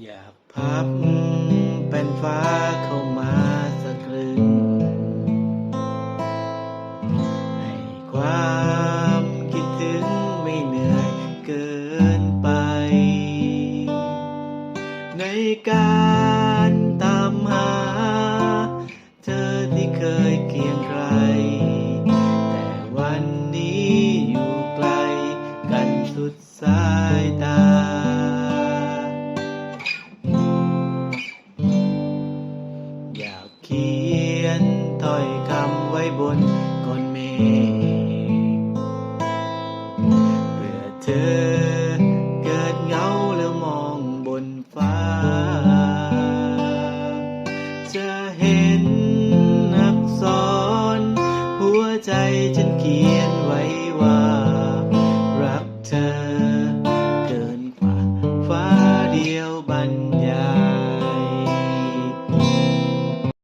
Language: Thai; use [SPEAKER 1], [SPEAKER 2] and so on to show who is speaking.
[SPEAKER 1] อยากพับเป็นฟ้าเข้ามาสักครึ่งให้ความคิดถึงไม่เหนื่อยเกินไป ในการตามหา เธอที่เคยเคียงใคร แต่วันนี้อยู่ไกลกันสุดสายตา ขียนถ้อยคำไว้บนก้นเมฆเพื่อเธอเกิดเงาแล้วมองบนฟ้า จะเห็นอักษรหัวใจฉันเขียนไว้ว่า รักเธอ เกินกว่าฟ้าเดียวบรร